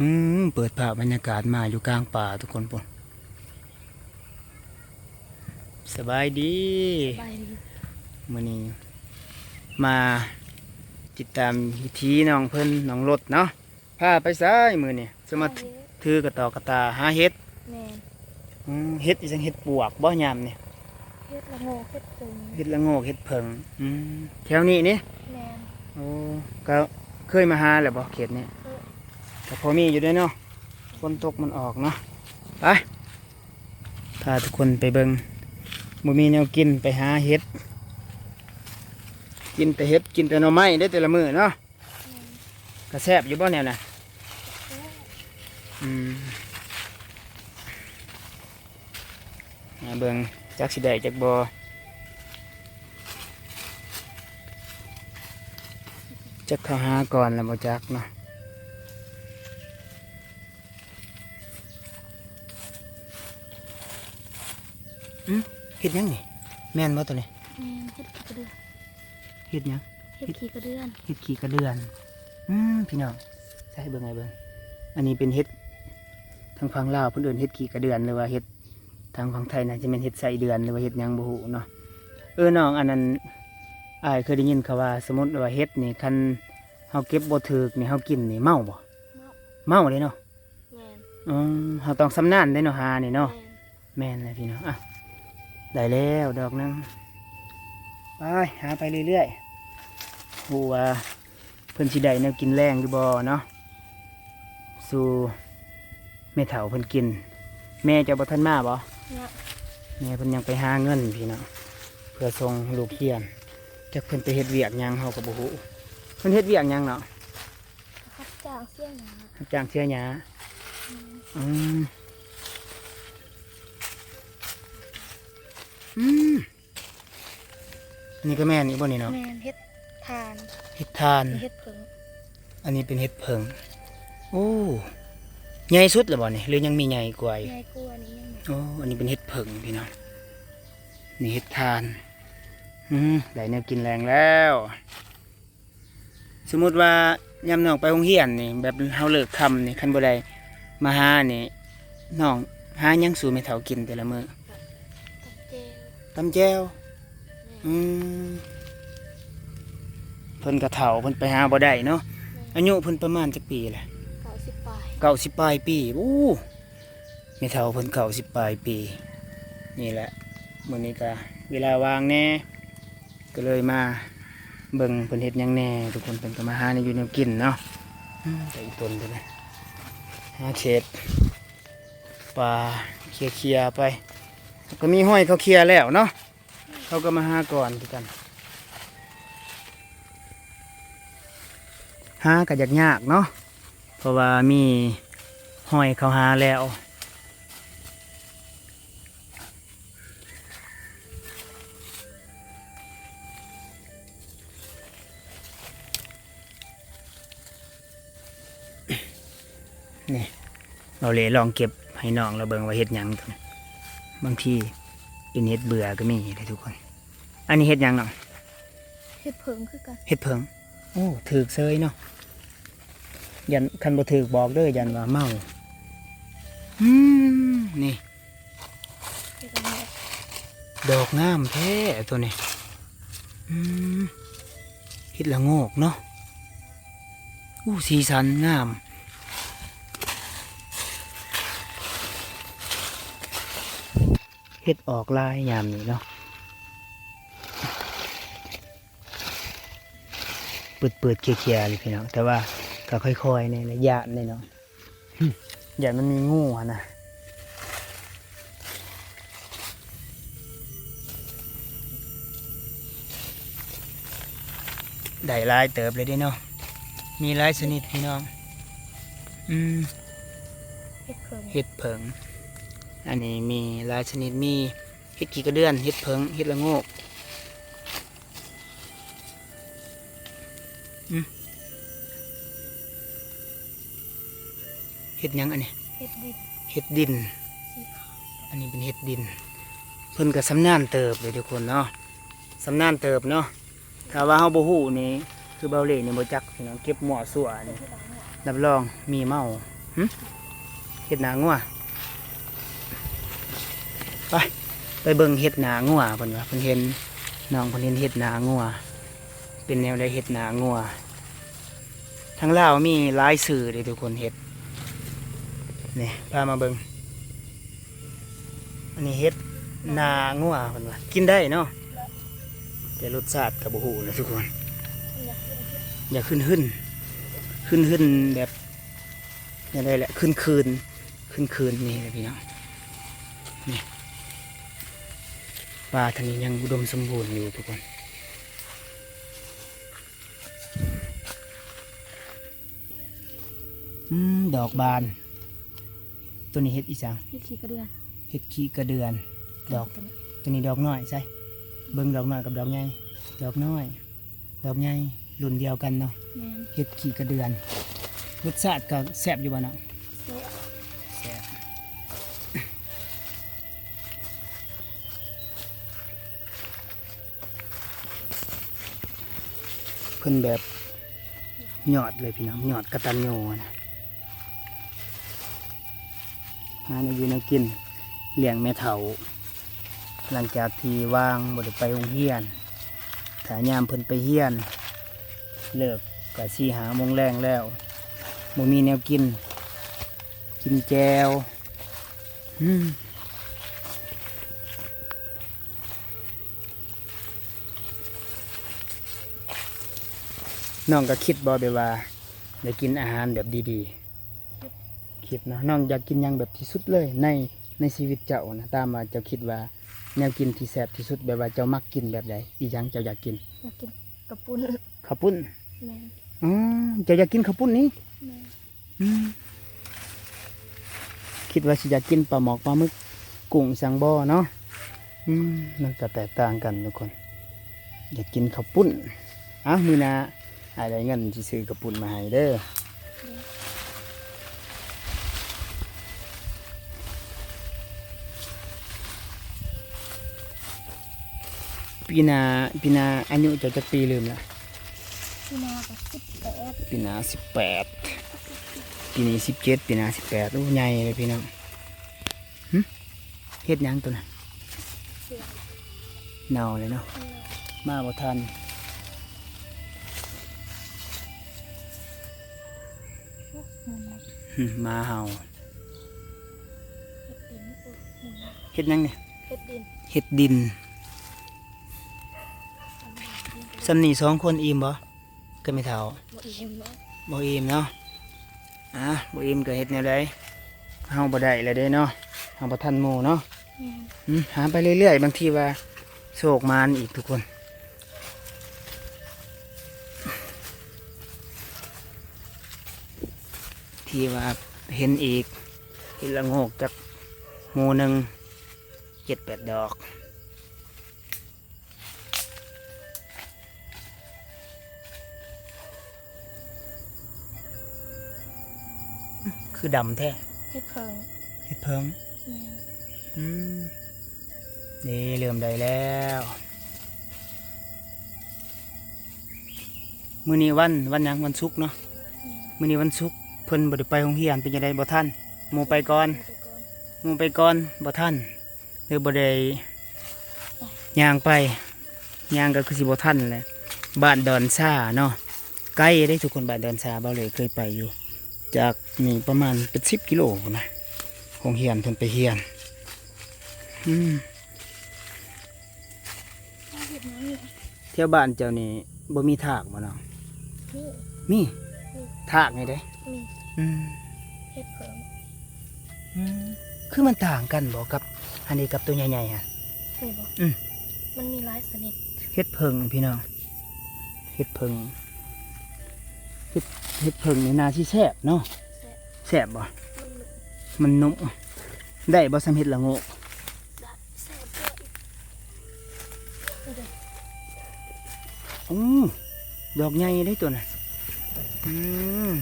อืมเปิดภาพบรรยากาศมาอยู่กลางป่าทุกคนปุ่นสบายดีไปดิมื้อนี้มาติดตามวิธีน้องเพิ่นน้องรถเนาะพาไปซ้ายมื้อนี้จะมาถือกระตอกกระตาหาเห็ดแมนอืมเห็ดอีจังเห็ดปวกบ่ยามนี่เฮ็ดละโงกเฮ็ดตึงเห็ดละโงกเห็ดเพิงอืมแถวนี้นี่แมนโอ้ก็เคยมาหาแล้วบ่เขตนี้เคย แต่พอมีอยู่ด้วยเนาะฝนตกมันออกเนาะไปพาทุกคนไปเบิงบ่มีแนวกินไปหาเห็ด กินแต่เห็ดกินแต่หน่อไม้ได้แต่ละมือเนาะกระแซบอยู่บ่แนวน่ะอืมเบิงจักสิได้จักบ่จักเข้าหาก่อนแล้วบ่จักเนาะ เฮ็ดหยังนี่แม่นบ่ตัวนี้แมนเฮ็ดขี้กระเดือนเฮ็ดหยังเฮ็ดขี้กระเดือนเห็ดขี่กระเดือน อืมพี่น้องใช่เบิ่งไงเบิ่งอันนี้เป็นเห็ดทางฝั่งลาวเพิ่นเอิ้นเห็ดขี่กระเดือนหรือว่าเห็ดทางฝั่งไทยน่าจะเป็นเห็ดใส่เดือนหรือว่าเห็ดหยังบ่ฮู้เนาะเออน้องอันนั้นอ้ายเคยได้ยินเขาว่า สมมติว่าเห็ดนี่คันเฮาเก็บบ่ถูกนี่เฮากินนี่เมาบ่เนาะเมาเลยเนาะแมนอืมเฮาต้องสำนานได้เนาะหานี่เนาะแมนแม่นเลยพี่น้องอะ ได้แล้วดอกหนึงไปหาไปเรื่อยๆผู้ว่าเพิ่นสิได้แนวกินแรงหรือบ่เนาะสู่แม่เฒ่าเพิ่นกิน แม่เจะบ่ทันมาบ่เนาะแม่เพิ่นยังไปหาเงินพี่น้องเพื่อส่งลูกเรียนจักเพิ่นไปเฮ็ดเวียกหยังเฮาก็บ่ฮู้เพิ่นเฮ็ดเวียกหยังเนาะรับจ้างเสี่ยงหนารับจ้างเสียหยาอืม อืมนี่ก็แม่นอีกบ่นี่เนาะแมนเฮ็ดทานเห็ดทาน เฮ็ดผึ่งอันนี้เป็นเห็ดเพิงโอ้ใหญ่สุดเลยบ่นี่หรือยังมีใหญ่กว่าอีกใหญ่กลัวานี้ยังไงโอ้อันนี้เป็นเห็ดเพิงพี่น้อง นี่เห็ดทาน อืมได้แนวกินแรงแล้ว สมมุติว่ายามน้องไปโรงเรียนนี่ แบบเฮาเลิกค่ำนี่คันบ่ได้มาหานี่น้องหาหยังสู่แม่เฒ่ากินแต่ละมื้อ ตับเจลตำแจวอืมเพิ่นกระเฒ่าเพิ่นไปหาบ่ได้เนาะอายุเพิ่นประมาณจักปีแหละเก้าสิบปลายเก้าสิบปลายปีอู้ไม่เท่าเพิ่นเก้าสิบปลายปี นี่แหละมื้อนี้ก็เวลาว่างแน่ก็เลยมาเบิ่งเพิ่นเฮ็ดหยังแหน่ทุกคนเพิ่นก็มาหาในอยู่แนวกินเนาะอืมแต่อีกตนเด้อนะหาเขตปลาเคลียร์ๆไปแล้ว ก็มีห้อยเขาเคลียร์แล้วเนาะเขาก็มาหาก่อนกันหาก็ยากยากเนาะเพราะว่ามีห้อยเขาหาแล้วนี่เราเลยลองเก็บให้น้องเราเบิ่งว่าเฮ็ดยังกัน บางทีเป็นเฮ็ดเบื่อก็มีเลยทุกคน อันนี้เฮ็ดหยังเนาะเฮ็ดผึ่งคือกันเฮ็ดเพิง โอ้ถือกเซยเนาะยันคันบ่ถือกบอกเด้อยันว่าเมาอืมนี่เฮ็ดละโงกดอกงามแท้ตัวนี้อืมเฮ็ดละโงกเนาะอู้สีสันงาม เฮ็ดออกลายยามนี้เนาะเปิดเปิดๆเคลียร์ๆเลยพี่น้องแต่ว่าก็ค่อยๆในระยะนี่เนาะหึอย่ามันมีงูอะนะได้หลายเติบเลยเด้เนาะมีหลายชนิดพี่น้องอืมเฮ็ดผึ่งเห็ดเผิง อันนี้มีหลายชนิดมีเห็ดขี้กระเดือนเห็ดเผิงเห็ดละโงกอืมเห็ดหยังอันนี้เฮ็ดดินเห็ดดินสีขาวอันนี้เป็นเห็ดดิน เพิ่นก็สำนานเติบเลยทุกคนเนาะสำนานเติบเนาะถ้าว่าเฮาบ่ฮู้นี่คือเบาเล่นี่บ่จักพี่น้องเก็บหม้อสั่วนี่เฮ็ดละโงกรับรองมีเมาหึเห็ดหนางัว ไปไปเบิ่งเห็ดหนางัวเพิ่นว่าเพิ่นเห็นน้องเพิ่นเห็นเห็ดหนางัวเป็นแนวใดเห็ดหนางัวทางลาวมีหลายสื่อเลยทุกคนเห็ดนี่พามาเบิ่งอันนี้เห็ดหนางัวเพิ่นว่ากินได้เนาะแต่รสชาติกับบ่ฮู้นะทุกคน อย่าขึ้นขึ้นขึ้นขึ้นแบบอย่างไรแหละขึ้นคืนขึ้นคืนนี่เลยพี่น้องนี่ ป่าทางนี้ยังอุดมสมบูรณ์อยู่ทุกคนอืมดอกบาน ตัวนี้เห็ดอีสังเห็ดขี้กระเดือนเห็ดขี้กระเดือน ดอกตัวนี้ดอกน้อยใช่เบิ่งดอกน้อยกับดอกใหญ่ดอกน้อย ดอกใหญ่รุ่นเดียวกันเนาะแมนเห็ดขี้กระเดือนรสชาติก็แซ่บอยู่บ้านาะ พิ่นแบบหยอดเลยพี่น้องหยอดกระตันโยนะหาในอยู่ในกินเลี้ยงแม่เถาหลังจากที่ว่างบ่ได้ไปโรงเรียนถายามเพิ่นไปเฮียน เลิกกะสีหามงแรงแล้วบ่มีแนวกิน กินแจวอืม น้องก็คิดบ่ไปว่าได้กินอาหารแบบดีๆ คิดเนาะน้องอยากกินหยังแบบที่สุดเลย ในในชีวิตเจ้านะตามมาเจ้าคิดว่าแนวกินที่แซ่บที่สุดแบบว่าเจ้ามักกินแบบใดอีหยังเจ้าอยากกินอยากกินกระปุ้นข้าวปุ้นแมนอ๋อเจ้าอยากกินข้าวปุ้นนี้แมนอืมคิดว่าสิอยากกินปลาหมอกปลาหมึกกุ้งสังบ่อเนาะอืมมันจะแตกต่างกันทุกคน อยากกินข้าวปุ้นอะมือหนา อายได้เงินที่ซื้อข้าวปุ้นมาให้เด้อปีหนาปีหนาอายุเจะจะปีลืมละพี่นากับสิบแปดปีหนาสิบแปดปีนี้สิบเจ็ดปีหนาสิบแปดโอ้ใหญ่เลยพี่น้องหึเฮ็ดหยังตัวน่ะเสียงเน่าเลยเนาะมาบ่ทัน หึมาเห่าเห็ดดินโอ้มุนเฮ็ดหยังเนี่ยเห็ดดินเฮ็ดดินสำนีสองคนอิ่มบ่ก็ไม่เท่าบ่อิ่มเนาะบ่อิ่มเนาะอะบ่อิ่มก็เฮ็ดแนวใดเฮาบ่ได้เลยเด้เนาะเฮาบ่ทันหมู่เนาะแมนอืมหาไปเรื่อยๆ บางทีว่าโศกมานอีกทุกคน ที่ว่าเห็นอีกเห็นละโงกจากหมูหนึ่งเจ็ดแปดดอกคือดำแท้เห็ดเพิงเห็ดเพิงแมนอืมนี่เริ่มได้แล้ว มื้อนี้วันวันหยังวันศุกร์เนาะแมนมื้อนี้วันศุกร์ เพิ่นบ่ได้ไปโรงเรียนเป็นจังไดบ่ทันหมู่ไปก่อนไปก่อนหมู่ไปก่อนบ่ทันหรือบ่ได้ย่างไปย่างก็คือสิบ่ทันแหละบ้านดอนซ่าเนาะใกล้ได้ทุกคนบ้านดอนซ่าบ่เลยเคยไปอยู่ จากนี่ประมาณเป็น10กิโลนนะโรงเรียนเพิ่นไปเรียนอืมเที่ยวบ้านเจ้านี่บ่มีถากบ่เนาะนี่มี ถากนี่เด้มีอืมเห็ดเพิงอืมคือมันต่างกันบ่กับ อันนี้กับตัวใหญ่ๆฮะเห็นบ่อืม มันมีหลายชนิดเฮ็ดเพิงพี่น้องเฮ็ดเพิงเฮ็ดเฮ็ดเพิงนี่นาสิแซ่บเนาะแซ่บแซ่บบ่ มันหนึบมันนุ่มได้บ่สำเฮ็ดละโงกดัดแซ่บด้วยนี่เด้ออู้ดอกใหญ่ได้ตัวน่ะ อืม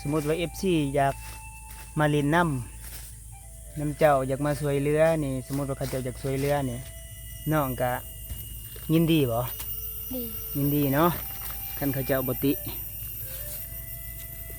สมมติว่า FC อยากมาเล่นน้ำน้ำเจ้าอยากมาสวยเรือนี่ สมมติว่าเขาเจ้าอยากสวยเรือนี่น้องกะยินดีบ่ดียินดีเนาะคันเขาเจ้าบติ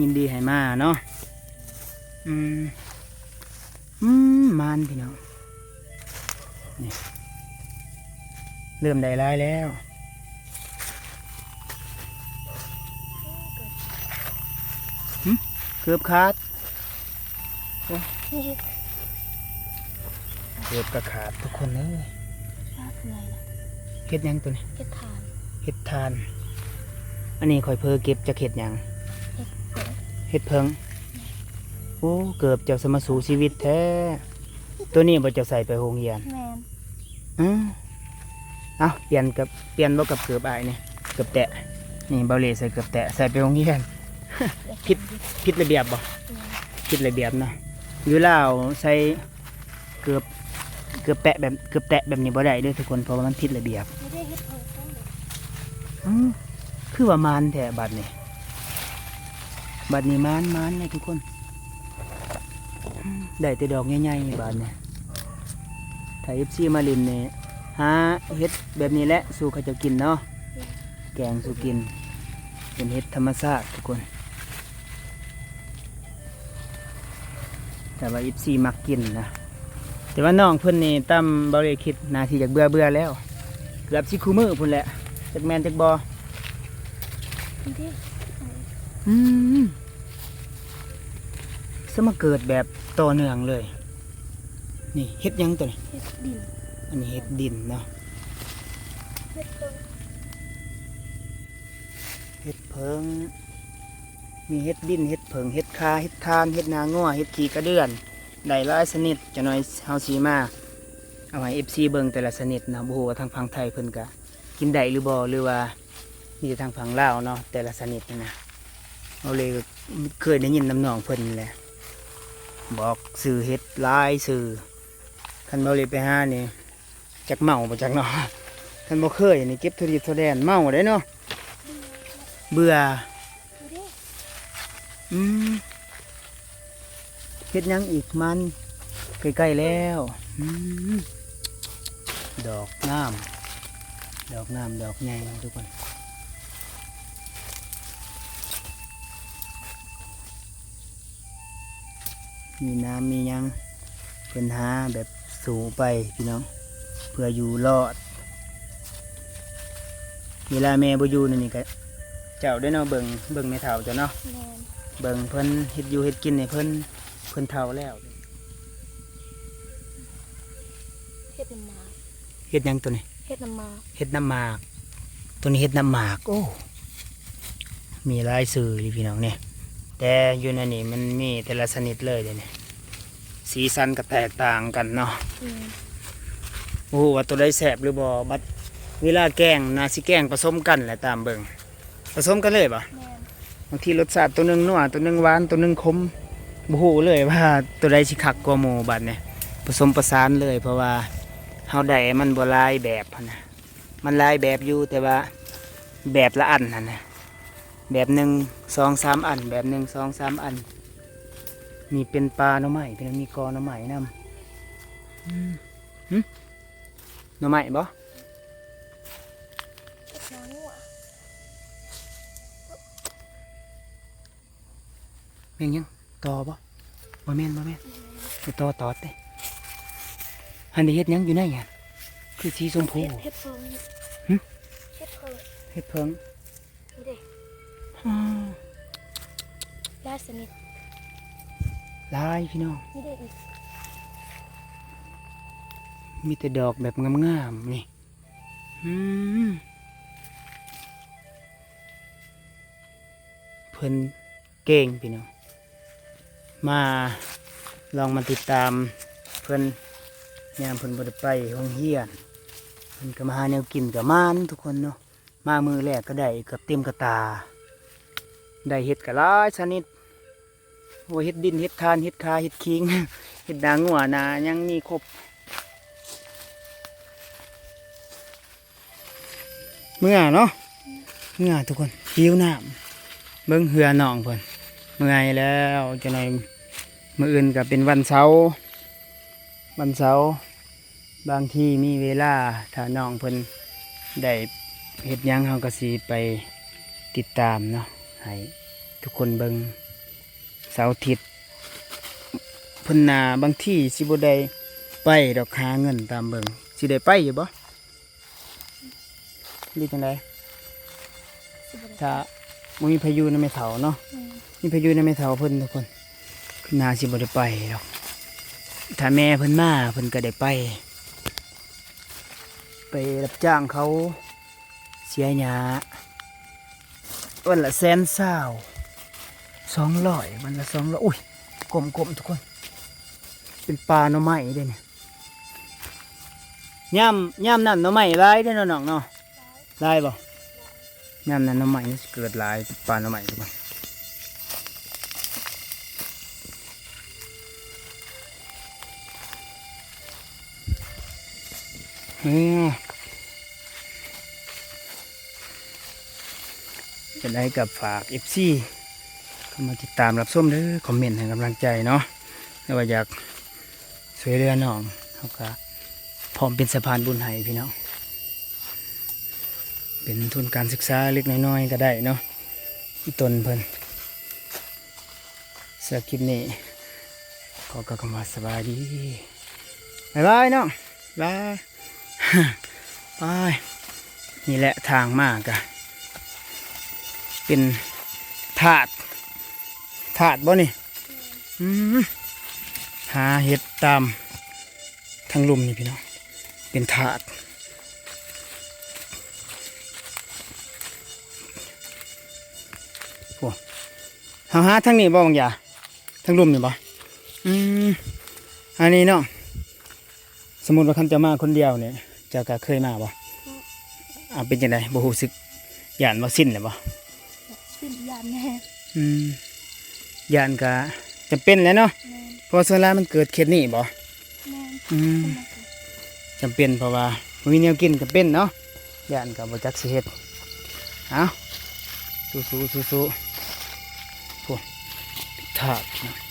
ยินดีให้มาเนาะอืมอืมมานพี่น้องนี่ เริ่มได้ร้ายแล้วเกือบขาดนี่เกือบกระขาดทุกคนเลยชาคืออะไรนะเห็ดหยังตัวนี้เก็บทานเห็ดทาน อันนี้คอยเพอเก็บจากเห็ดหยังเก็บเปิดเห็ดเพิงโอ้เกือบจะสมสู่ชีวิตแท้ ตัวนี้บ่จะใส่ไปโรงเรียนแมนอืม เอาเปลี่ยนกับเปลี่ยนบ่กับเกือบอายนี่เกือบแตะนี่เบาเลใส่เกือบแตะใส่ไปโรงเรียนผิดผิดระเบียบบ่ผิดระเบียบนะอยู่ลาวใส่เกือบเกือบแปะแบบเกือบแตะแบบนี้บ่ได้ด้อทุกคนเพราะว่ามันผิดระเบียบอืมคือว่ามานแท้บัดนี่บัดนี้มานมานเลยทุกคนได้แต่ดอกใหญ่ๆบัดนี่ถ้าเอฟซีมาลินเนี่ย หาเฮ็ดแบบนี้แหละสู่เขาเจะกินเนาะแกงสู่กิน เป็นเฮ็ดธรรมชาติทุกคน แต่ว่าเอฟซีมักกินนะแต่ว่าน้องเพิ่นนี่ตั้มบริคิดนาทีจากเบื่อเบื่อๆแล้ว เกือบสิคูมือพุ่นแหละจากแมนจากบอนี่ดิอืมสมาเกิดแบบต่อเนื่องเลย นี่เฮ็ดหยังตัวนี้เฮ็ดดิน อันนี้เฮ็ดดินเนาะเฮ็ดเพิง มีเฮ็ดดินเฮ็ดเพิงเฮ็ดคาเฮ็ดทานเฮ็ดนางัวเฮ็ดขี้กระเดือนได้หลายชนิดจะน้อยเฮาสีมาเอาให้ FC เบิงแต่ละชนิดนะบ่ฮู้ว่าทางฝั่งไทยเพิ่นก็กินได้หรือบ่หรือว่ามีทางฝั่งลาวเนาะแต่ละชนิดนี่นะเอาเลยเคยได้ยินน้ำนองเพิ่นแหละบอกสื่อเฮ็ดลายสื่อคันเบ่เลยไปห้านี่ จักเมาบ่จักเนาะคันบ่เคยนี่เก็บทุเรียนทุแดนเมาได้เนาะเบื่อดูดิอืมเฮ็ดยังอีกมันใกล้ๆแล้วอืมดอกน้ำดอกน้ำดอกใหญ่ทุกคนมีน้ำมียังเพิ่นหาแบบสูงไปพี่น้อง เพื่ออยู่รอด เวลาแม่บ่อยู่นี่นี่ก็เจ้าได้อเนาะเบิ่งเบิ่งแม่เฒ่าเจ้าเนาะแมนเบิ่งเพิ่นเฮ็ดอยู่เฮ็ดกินให้เพิ่นเพิ่นเฒ่าแล้วเฮ็ดน้ำหมากเฮ็ดหยังตัวนี้เฮ็ดน้ำหมากเฮ็ดน้ำหมาก ตัวนี้เฮ็ดน้ำหมากโอ้มีหลายสื่อเลยพี่น้องเนี่ยแต่อยู่ในนี่มันมีแต่ละชนิดเลยเดี๋ยวนี้สีสันก็แตกต่างกันเนาะ แมนโอ้โหว่าตัวใดแสบหรือบ่บัดเวลาแกงนาสิแกงผสมกันแหละตามเบิ่งผสมกันเลยปะแมนบางทีรสชาติตัวหนึงนัวตัวหนึงหวานตัวหนึงขมบ่ฮู้เลยว่าตัวใดสิคักกว่าหมู่บัดเนี่ยผสมประสานเลยเพราะว่าเฮาได้มันบ่หลายแบบหั้นนะมันหลายแบบอยู่แต่ว่าแบบละอันนั่นนะแบบหนึ่งสองสามอัน แบบหนึ่งสองสามอัน มีเป็นปลาหน่อไม้เป็นมีกอหน่อไม้นำอืมหึห น่อไม้บ่เฮ็ดน้ำงัวแม่งยังตอบ่บ่แม่นบ่แม่นไปตอตอดเด้หันได้เฮ็ดหยังอยู่ไหนอะคือสีชมพูเฮ็ดเฮ็ดเพิ่มหึเฮ็ดเพิ่มเฮ็ดเพิงดูดิอืมลายสนิทหลายพี่น้องนี่เด้อีก มีแต่ดอกแบบงามๆนี่อืมเพิ่นเก่งพี่น้อง มาลองมาติดตามเพิ่นยามเพิ่นบ่ได้ไปโรงเรียนเพิ่นก็มาหาแนวกินกับมานทุกคนเนาะ มามือแรกก็ได้เกับเต็มกระตา ได้เห็ดกะหลายชนิดโอ้ยเห็ดดินเห็ดทานเห็ดคาเห็ดคิงเห็ดนางงัวนายังมีครบ เมื่อเนาะเมื่อทุกคนหิวน้ำเบิ้งเหือหนองเพิ่นเมื่อยแล้วจะหน่อยมื่ออื่นก็เป็นวันเสาร์วันเสาร์บางทีมีเวลาถ้าน้องเพิ่นได้เฮ็ดยังเฮาก็สิไปติดตามเนาะให้ทุกคนเบิงเสาร์ทิตย์เพิ่นนาบางที่สิบ่ได้ไปดอกหาเงินตามเบิงสิได้ไปอยู่บ่ หรือจังไดสิบได้ถ้าบ่มีพายุนำแม่เฒ่าเนาะแม่นมีพายุนำแม่เฒ่าเพิ่นทุกคนเพิ่นนาสิบ่ได้ไปดอกถ้าแม่เพิ่นมาเพิ่นก็ได้ไป ไปรับจ้างเขาเสียหยาวันละแสนเศร้าสองร้อยวันละสองร้อยอุ้ยกลมกลมๆทุกคน เป็นปลาหน่อไม้เด้เนี่ยย่ำย่ำนั่นหน่อไม้ร้ายเด้อเนาะน้องเนาะ ร้บ่ย่ำนั่นหน่อไม้นี่สิเกิดร้ายปลาหน่อไม้ทุกคนเฮ้ยจะได้กับฝาก FC เข้ามาติดตามรับชมเด้อคอมเมนต์ให้กำลังใจเนาะถ้าว่าอยากช่วยเหลือน้องเขาก็พร้อมเป็นสะพานบุญให้พี่น้อง เป็นทุนการศึกษาเล็กน้อยๆก็ได้เนาะอีตนเพิ่นสำหรับคลิปนี้ขอกล่าวคำว่าสบายดีบายบายน้องบายบายนี่แหละทางมากอะเป็นถาดถาดบ่นี่หาเห็ดตามทางลุมนี่พี่น้องเป็นถาด เฮาหาทางนี้บ่บางอย่าทางลุ่มนี่บ่อืมอันนี้เนาะสมมุติว่าคันจะมาคนเดียวเนี่ยเจะก็เคยมาบ่อ่าเป็นจังไดบ่ฮู้สึกย่านบ่สิ้นเลยบ่สิ้นยานแน่อืมย่านก็จำเป็นแหล้วเนาะแม่นเพราะส่วนหลายมันเกิดเขตนี้บ่แม่นอืมสมัครจำเป็นเพราะว่าบ่มีแนวกินก็เป็นเนาะย่านก็บ่จักสิเฮ็ดเอาสู้ๆสู้ๆ top.